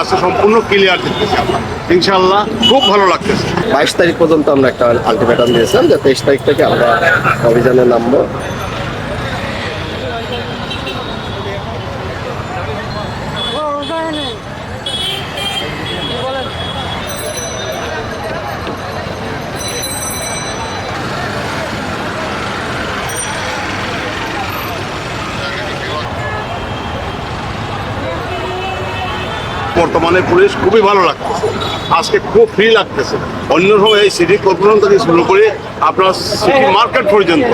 আজকে সম্পূর্ণ ক্লিয়ার দেখতেছি ইনশাল্লাহ খুব ভালো লাগতেছে। বাইশ তারিখ পর্যন্ত আমরা একটা আলটিমেটাম দিয়েছিলাম যে তেইশ তারিখ থেকে আমরা অভিযানে নামবো। বর্তমানে পুলিশ খুবই ভালো লাগতেছে আজকে খুব ফ্রি লাগতেছে। অন্য সময় এই সিটি কর্পোরেশন থেকে শুরু করে আপনার সিটি মার্কেট পর্যন্ত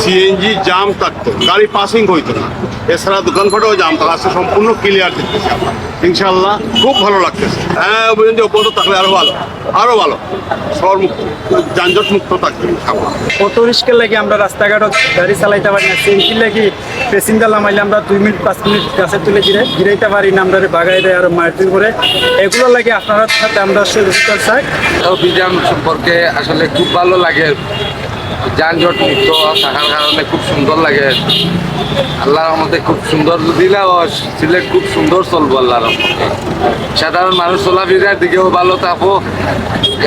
সিএনজি জাম থাকতো, গাড়ি পাসিং হইতো না। এছাড়া দোকানপাটেও জাম থাকতো। আজকে সম্পূর্ণ ক্লিয়ার দেখতেছি ইনশাল্লাহ খুব ভালো লাগতেছে। হ্যাঁ অভিযান উপর থাকলে আরও ভালো আরও ভালো। শহর মুক্ত যানজট মুক্ত থাকবে অটো রিক্সা লাগে আমরা রাস্তাঘাট গাড়ি চালাইতে পারি না। সেন্সি লাগি প্যাসেঞ্জার নামাইলে আমরা দুই মিনিট, পাঁচ মিনিট গাছে তুলে গিরে গিরাইতে পারি না, আমরা বাগাই দেয় আর মারপিট করে এগুলো লাগে আপনার সাথে আমরা সহযোগিতা চাই। অভিযান সম্পর্কে আসলে খুব ভালো লাগে। যানজট মুক্ত থাকার কারণে খুব সুন্দর লাগে। আল্লাহর রহমতে খুব সুন্দর দিলে সিলেট খুব সুন্দর চলবো আল্লাহর রহমতে। সাধারণ মানুষ চলাফেরার দিকেও ভালো থাকব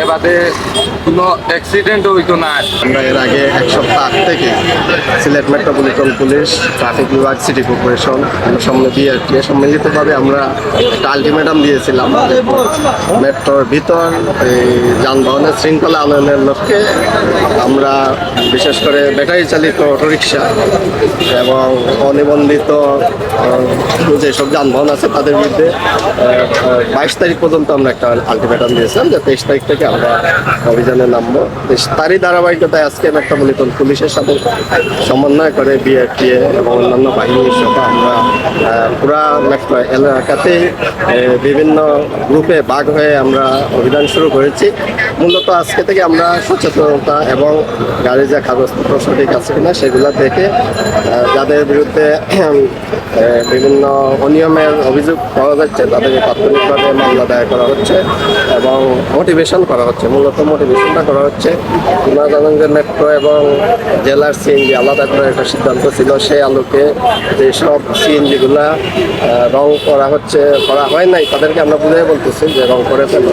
এবারে কোনো অ্যাক্সিডেন্ট হইতো না। আমরা এর আগে এক সপ্তাহ থেকে সিলেট মেট্রোপলিটন পুলিশ, ট্রাফিক বিভাগ, সিটি কর্পোরেশন সামনে বিআরটি সম্মিলিতভাবে আমরা একটা আলটিমেটাম দিয়েছিলাম মেট্রোর ভিতর এই যানবাহনের শৃঙ্খলা আনয়নের লক্ষ্যে আমরা বিশেষ করে ব্যাটারি চালিত অটোরিকশা এবং অনিবন্ধিত যেসব যানবাহন আছে তাদের বিরুদ্ধে বাইশ তারিখ পর্যন্ত আমরা একটা আলটিমেটাম দিয়েছিলাম যে তেইশ তারিখ থেকে আমরা অভিযানে নামবো। তারই ধারাবাহিকতায় আজকে মেট্রোপলিটন পুলিশের সাথে সমন্বয় করে বিআরটিএ এবং অন্যান্য বাহিনীর সহ আমরা পুরা মেট্রো এলাকাতে বিভিন্ন গ্রুপে ভাগ হয়ে আমরা অভিযান শুরু করেছি। মূলত আজকে থেকে আমরা সচেতনতা এবং গাড়ির যে কাগজপত্র সঠিক আছে কিনা সেগুলো দেখে যাদের বিরুদ্ধে বিভিন্ন অনিয়মের অভিযোগ পাওয়া যাচ্ছে, তাদেরকে তাৎক্ষণিকভাবে মামলা দায়ের করা হচ্ছে এবং মোটিভেশন করা হচ্ছে, মূলত মোটিভেশনটা করা হচ্ছে। আপনারা জানেন যে মেট্রো এবং জেলার সিএনজি আলাদা করার একটা সিদ্ধান্ত ছিল, সেই আলোকে যে যেসব সিএনজিগুলা রং করা হচ্ছে, করা হয় নাই, তাদেরকে আমরা বুঝাই বলতেছি যে রং করে ফেলো